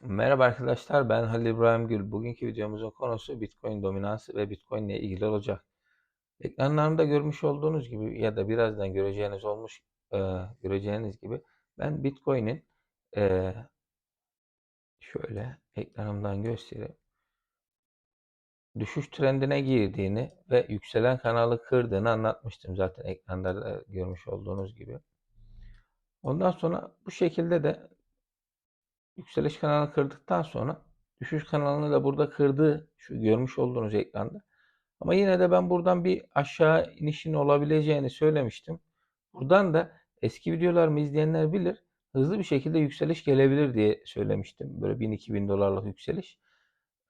Merhaba arkadaşlar, ben Halil İbrahim Gül. Bugünkü videomuzun konusu Bitcoin dominansı ve Bitcoin ile ilgili olacak. Ekranlarımda görmüş olduğunuz gibi ya da birazdan göreceğiniz olmuş e, göreceğiniz gibi ben Bitcoin'in e, şöyle ekranımdan göstereyim. Düşüş trendine girdiğini ve yükselen kanalı kırdığını anlatmıştım zaten ekranda da görmüş olduğunuz gibi. Ondan sonra bu şekilde de yükseliş kanalını kırdıktan sonra düşüş kanalını da burada kırdı. Şu görmüş olduğunuz ekranda. Ama yine de ben buradan bir aşağı inişin olabileceğini söylemiştim. Buradan da eski videolarımı izleyenler bilir. Hızlı bir şekilde yükseliş gelebilir diye söylemiştim. Böyle 1000-2000 dolarlık yükseliş.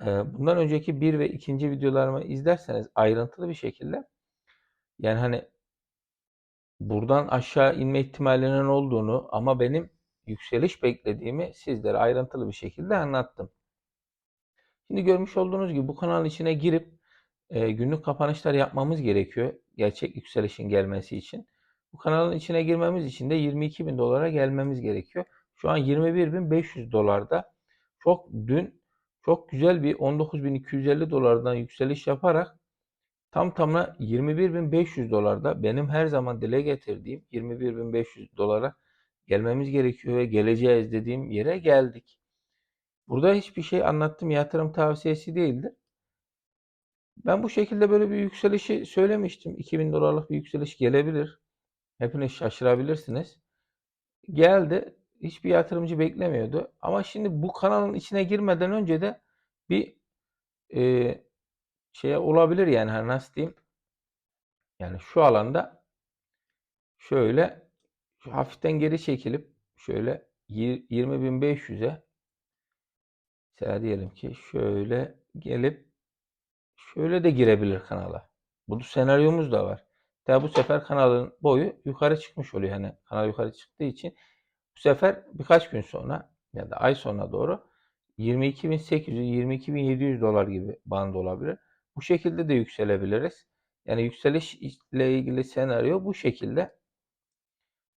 Bundan önceki bir ve ikinci videolarımı izlerseniz ayrıntılı bir şekilde yani hani buradan aşağı inme ihtimalinin olduğunu ama benim yükseliş beklediğimi sizlere ayrıntılı bir şekilde anlattım. Şimdi görmüş olduğunuz gibi bu kanalın içine girip e, günlük kapanışlar yapmamız gerekiyor. Gerçek yükselişin gelmesi için. Bu kanalın içine girmemiz için de 22 bin dolara gelmemiz gerekiyor. Şu an 21.500 dolarda. Çok dün çok güzel bir 19.250 dolardan yükseliş yaparak tam tamına 21.500 dolarda benim her zaman dile getirdiğim 21.500 dolara gelmemiz gerekiyor ve geleceğiz dediğim yere geldik. Burada hiçbir şey anlattım yatırım tavsiyesi değildir. Ben bu şekilde böyle bir yükselişi söylemiştim. 2000 dolarlık bir yükseliş gelebilir. Hepiniz şaşırabilirsiniz. Geldi. Hiçbir yatırımcı beklemiyordu. Ama şimdi bu kanalın içine girmeden önce de bir e, şey olabilir yani hani nasıl diyeyim? Yani şu alanda şöyle hafiften geri çekilip şöyle 20.500'e mesela diyelim ki şöyle gelip şöyle de girebilir kanala. Bu senaryomuz da var. Tabi bu sefer kanalın boyu yukarı çıkmış oluyor. Hani kanal yukarı çıktığı için bu sefer birkaç gün sonra ya da ay sonra doğru 22.800, 22.700 dolar gibi band olabilir. Bu şekilde de yükselebiliriz. Yani yükseliş ile ilgili senaryo bu şekilde.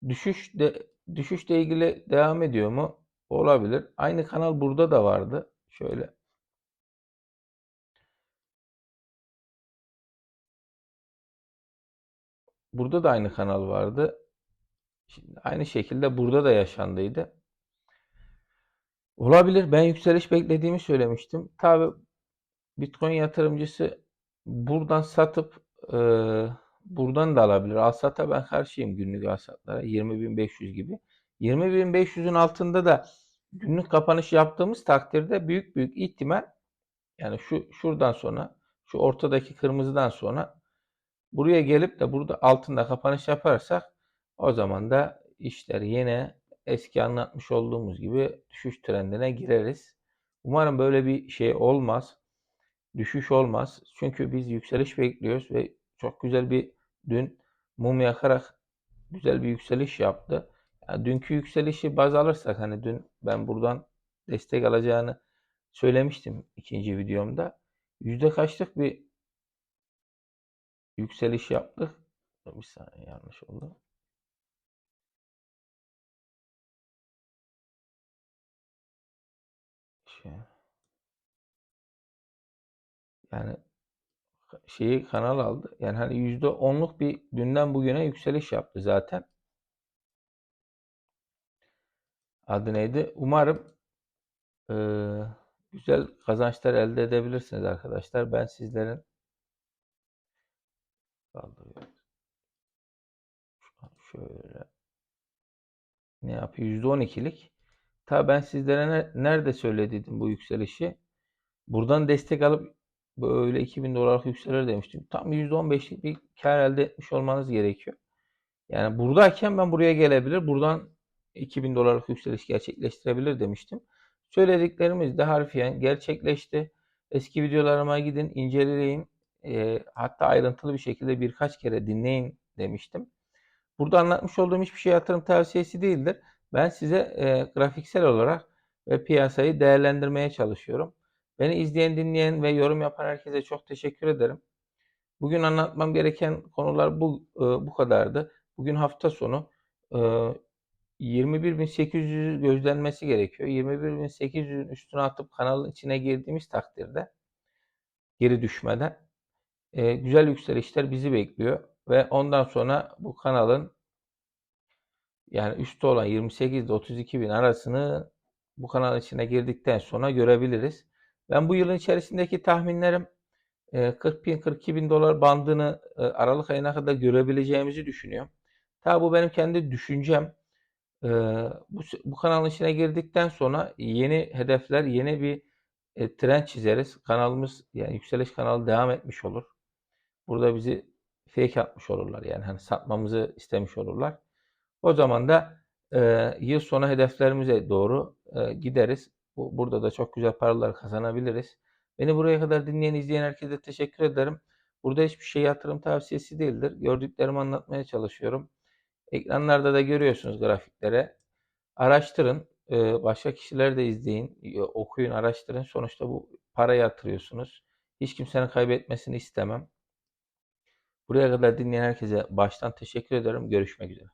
Düşüş de düşüşle ilgili devam ediyor mu? Olabilir. Aynı kanal burada da vardı. Şöyle Burada da aynı kanal vardı. Şimdi aynı şekilde burada da yaşandıydı. Olabilir. Ben yükseliş beklediğimi söylemiştim. Tabi Bitcoin yatırımcısı buradan satıp e, buradan da alabilir. Alsata ben karşıyım günlük alsatlara. 20.500 gibi. 20.500'ün altında da günlük kapanış yaptığımız takdirde büyük büyük ihtimal yani şu şuradan sonra şu ortadaki kırmızıdan sonra buraya gelip de burada altında kapanış yaparsak o zaman da işler yine eski anlatmış olduğumuz gibi düşüş trendine gireriz. Umarım böyle bir şey olmaz. Düşüş olmaz. Çünkü biz yükseliş bekliyoruz ve çok güzel bir dün mum yakarak güzel bir yükseliş yaptı. Yani dünkü yükselişi baz alırsak hani dün ben buradan destek alacağını söylemiştim ikinci videomda. Yüzde kaçlık bir yükseliş yaptık. Bir saniye yanlış oldu. Şey. Yani şeyi kanal aldı. Yani hani yüzde onluk bir dünden bugüne yükseliş yaptı zaten. Adı neydi? Umarım e, güzel kazançlar elde edebilirsiniz arkadaşlar. Ben sizlerin şöyle ne yapıyor? Yüzde on ikilik. Ta ben sizlere ne, nerede söylediydim bu yükselişi? Buradan destek alıp böyle 2000 dolarlık yükselir demiştim. Tam %15'lik bir kar elde etmiş olmanız gerekiyor. Yani buradayken ben buraya gelebilir. Buradan 2000 dolarlık yükseliş gerçekleştirebilir demiştim. Söylediklerimiz de harfiyen gerçekleşti. Eski videolarıma gidin, inceleyin. E, hatta ayrıntılı bir şekilde birkaç kere dinleyin demiştim. Burada anlatmış olduğum hiçbir şey yatırım tavsiyesi değildir. Ben size e, grafiksel olarak ve piyasayı değerlendirmeye çalışıyorum. Beni izleyen, dinleyen ve yorum yapan herkese çok teşekkür ederim. Bugün anlatmam gereken konular bu e, bu kadardı. Bugün hafta sonu. E, 21.800 gözlenmesi gerekiyor. 21.800'ün üstüne atıp kanalın içine girdiğimiz takdirde geri düşmeden e, güzel yükselişler bizi bekliyor ve ondan sonra bu kanalın yani üstü olan 28 ile 32 bin arasını bu kanal içine girdikten sonra görebiliriz. Ben bu yılın içerisindeki tahminlerim e, 40 bin 42 bin dolar bandını e, Aralık ayına kadar görebileceğimizi düşünüyorum. Tabi bu benim kendi düşüncem. E, bu, bu kanalın içine girdikten sonra yeni hedefler, yeni bir e, trend çizeriz. Kanalımız yani yükseliş kanalı devam etmiş olur. Burada bizi fake atmış olurlar yani hani satmamızı istemiş olurlar. O zaman da e, yıl sonu hedeflerimize doğru e, gideriz. Bu, burada da çok güzel paralar kazanabiliriz. Beni buraya kadar dinleyen, izleyen herkese teşekkür ederim. Burada hiçbir şey yatırım tavsiyesi değildir. Gördüklerimi anlatmaya çalışıyorum. Ekranlarda da görüyorsunuz grafiklere. Araştırın. e, Başka kişileri de izleyin. Okuyun, araştırın. Sonuçta bu para yatırıyorsunuz. Hiç kimsenin kaybetmesini istemem. Buraya kadar dinleyen herkese baştan teşekkür ederim. Görüşmek üzere.